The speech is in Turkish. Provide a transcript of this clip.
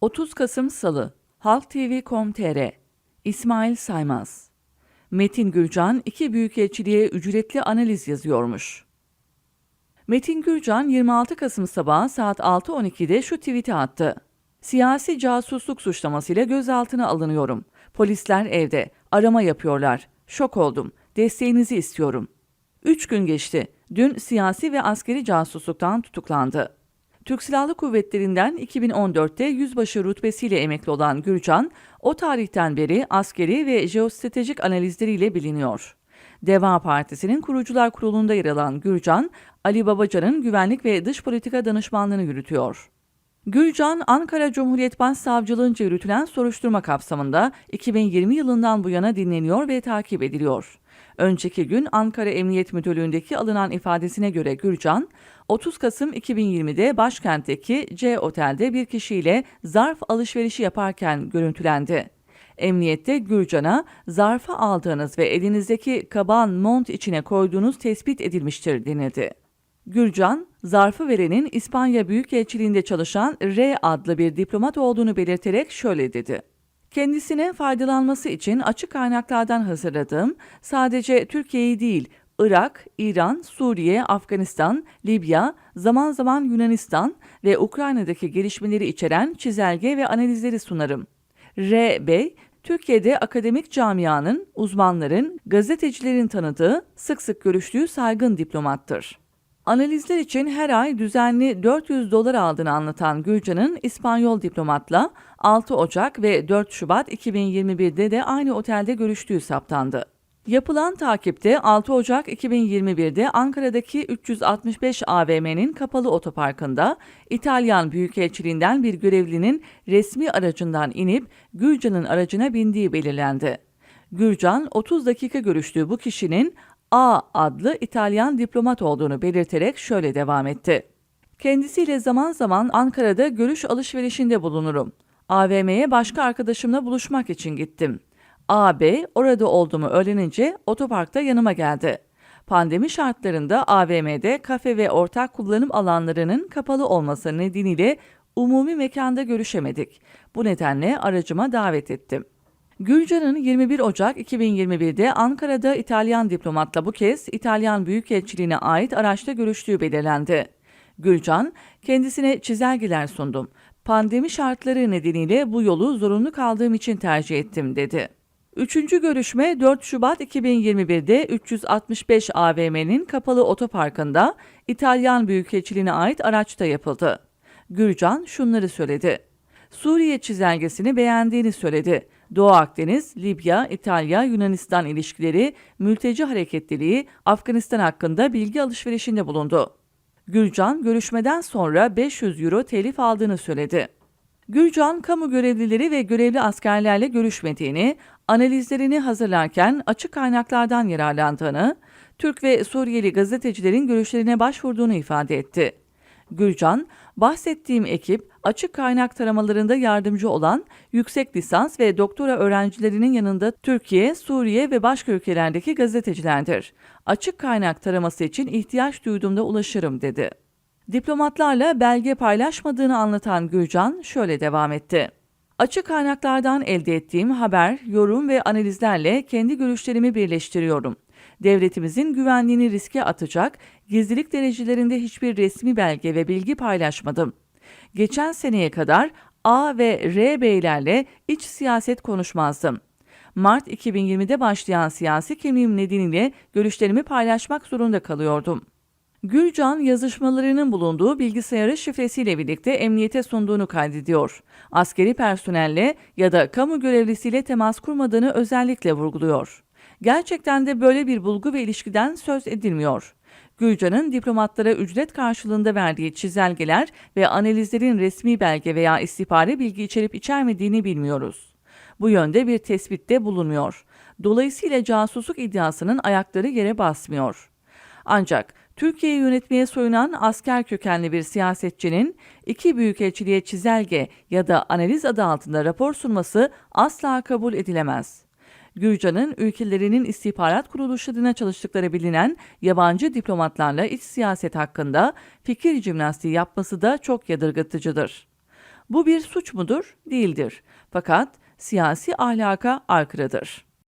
30 Kasım Salı Halk TV.com.tr İsmail Saymaz Metin Gürcan iki büyükelçiliğe ücretli analiz yazıyormuş. Metin Gürcan 26 Kasım sabahı saat 6.12'de şu tweet'i attı. Siyasi casusluk suçlamasıyla gözaltına alınıyorum. Polisler evde. Arama yapıyorlar. Şok oldum. Desteğinizi istiyorum. Üç gün geçti. Dün siyasi ve askeri casusluktan tutuklandı. Türk Silahlı Kuvvetleri'nden 2014'te yüzbaşı rütbesiyle emekli olan Gürcan, o tarihten beri askeri ve jeostratejik analizleriyle biliniyor. Deva Partisi'nin kurucular kurulunda yer alan Gürcan, Ali Babacan'ın güvenlik ve dış politika danışmanlığını yürütüyor. Gülcan, Ankara Cumhuriyet Başsavcılığınca yürütülen soruşturma kapsamında 2020 yılından bu yana dinleniyor ve takip ediliyor. Önceki gün Ankara Emniyet Müdürlüğü'ndeki alınan ifadesine göre Gürcan, 30 Kasım 2020'de başkentteki C Otel'de bir kişiyle zarf alışverişi yaparken görüntülendi. Emniyette Gürcan'a zarfı aldığınız ve elinizdeki kaban mont içine koyduğunuz tespit edilmiştir denildi. Gürcan, zarfı verenin İspanya Büyükelçiliğinde çalışan R adlı bir diplomat olduğunu belirterek şöyle dedi. Kendisine faydalanması için açık kaynaklardan hazırladığım sadece Türkiye'yi değil, Irak, İran, Suriye, Afganistan, Libya, zaman zaman Yunanistan ve Ukrayna'daki gelişmeleri içeren çizelge ve analizleri sunarım. R. Bey, Türkiye'de akademik camianın, uzmanların, gazetecilerin tanıdığı, sık sık görüştüğü saygın diplomattır. Analizler için her ay düzenli 400 dolar aldığını anlatan Gülcan'ın İspanyol diplomatla 6 Ocak ve 4 Şubat 2021'de de aynı otelde görüştüğü saptandı. Yapılan takipte 6 Ocak 2021'de Ankara'daki 365 AVM'nin kapalı otoparkında İtalyan Büyükelçiliğinden bir görevlinin resmi aracından inip Gülcan'ın aracına bindiği belirlendi. Gürcan 30 dakika görüştüğü bu kişinin A adlı İtalyan diplomat olduğunu belirterek şöyle devam etti. Kendisiyle zaman zaman Ankara'da görüş alışverişinde bulunurum. AVM'ye başka arkadaşımla buluşmak için gittim. AB orada olduğumu öğrenince otoparkta yanıma geldi. Pandemi şartlarında AVM'de kafe ve ortak kullanım alanlarının kapalı olması nedeniyle umumi mekanda görüşemedik. Bu nedenle aracıma davet ettim. Gülcan'ın 21 Ocak 2021'de Ankara'da İtalyan diplomatla bu kez İtalyan Büyükelçiliğine ait araçta görüştüğü belirlendi. Gülcan, kendisine çizelgeler sundum. Pandemi şartları nedeniyle bu yolu zorunlu kaldığım için tercih ettim dedi. Üçüncü görüşme 4 Şubat 2021'de 365 AVM'nin kapalı otoparkında İtalyan Büyükelçiliğine ait araçta yapıldı. Gürcan şunları söyledi. Suriye çizelgesini beğendiğini söyledi. Doğu Akdeniz, Libya, İtalya, Yunanistan ilişkileri, mülteci hareketliliği, Afganistan hakkında bilgi alışverişinde bulundu. Gürcan görüşmeden sonra 500 euro telif aldığını söyledi. Gürcan, kamu görevlileri ve görevli askerlerle görüşmediğini, analizlerini hazırlarken açık kaynaklardan yararlandığını, Türk ve Suriyeli gazetecilerin görüşlerine başvurduğunu ifade etti. Gürcan, bahsettiğim ekip açık kaynak taramalarında yardımcı olan yüksek lisans ve doktora öğrencilerinin yanında Türkiye, Suriye ve başka ülkelerdeki gazetecilerdir. Açık kaynak taraması için ihtiyaç duyduğumda ulaşırım dedi. Diplomatlarla belge paylaşmadığını anlatan Gürcan şöyle devam etti. Açık kaynaklardan elde ettiğim haber, yorum ve analizlerle kendi görüşlerimi birleştiriyorum. Devletimizin güvenliğini riske atacak, gizlilik derecelerinde hiçbir resmi belge ve bilgi paylaşmadım. Geçen seneye kadar A ve R beylerle iç siyaset konuşmazdım. Mart 2020'de başlayan siyasi kimliğim nedeniyle görüşlerimi paylaşmak zorunda kalıyordum. Gülcan yazışmalarının bulunduğu bilgisayarı şifresiyle birlikte emniyete sunduğunu kaydediyor. Askeri personelle ya da kamu görevlisiyle temas kurmadığını özellikle vurguluyor. Gerçekten de böyle bir bulgu ve ilişkiden söz edilmiyor. Gülcan'ın diplomatlara ücret karşılığında verdiği çizelgeler ve analizlerin resmi belge veya istihbari bilgi içerip içermediğini bilmiyoruz. Bu yönde bir tespitte bulunmuyor. Dolayısıyla casusluk iddiasının ayakları yere basmıyor. Ancak Türkiye'yi yönetmeye soyunan asker kökenli bir siyasetçinin iki büyükelçiliğe çizelge ya da analiz adı altında rapor sunması asla kabul edilemez. Gürcan'ın ülkelerinin istihbarat kuruluşlarına çalıştıkları bilinen yabancı diplomatlarla iç siyaset hakkında fikir jimnastiği yapması da çok yadırgatıcıdır. Bu bir suç mudur? Değildir. Fakat siyasi ahlaka aykırıdır.